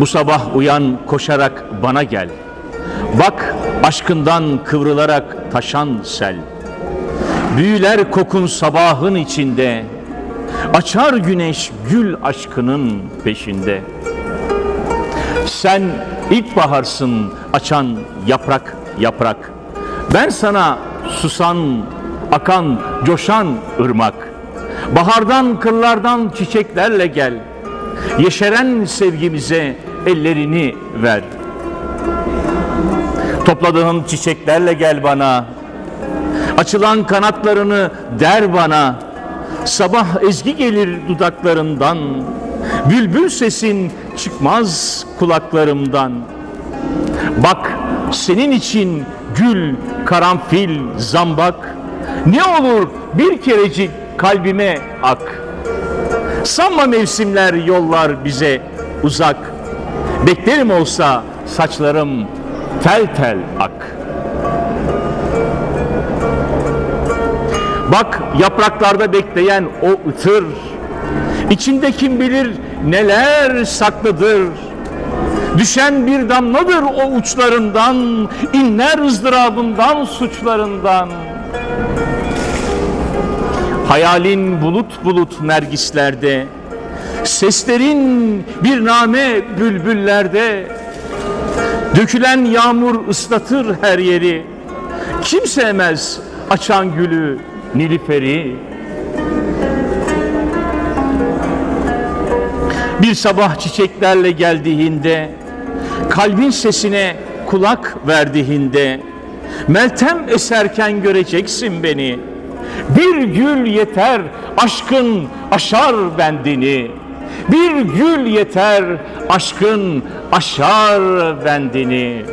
Bu sabah uyan koşarak bana gel. Bak aşkından kıvrılarak taşan sel. Büyüler kokun sabahın içinde. Açar güneş gül aşkının peşinde. Sen ilkbaharsın açan yaprak yaprak. Ben sana susan, akan, coşan ırmak. Bahardan, kırlardan çiçeklerle gel. Yeşeren sevgimize ellerini ver. Topladığın çiçeklerle gel bana. Açılan kanatlarını der bana. Sabah ezgi gelir dudaklarından. Bülbül sesin çıkmaz kulaklarımdan. Bak senin için gül, karanfil, zambak. Ne olur bir kerecik kalbime ak. Sanma mevsimler yollar bize uzak. Beklerim olsa saçlarım tel tel ak. Bak yapraklarda bekleyen o ıtır. İçinde kim bilir neler saklıdır. Düşen bir damladır o uçlarından, inler ızdırabından, suçlarından. Hayalin bulut bulut nergislerde, seslerin bir name bülbüllerde, dökülen yağmur ıslatır her yeri. Kim sevmez açan gülü, nilüferi? Bir sabah çiçeklerle geldiğinde, kalbin sesine kulak verdiğinde, Meltem eserken göreceksin beni. Bir gül yeter, aşkın aşar bendini. Bir gül yeter, aşkın aşar bendini.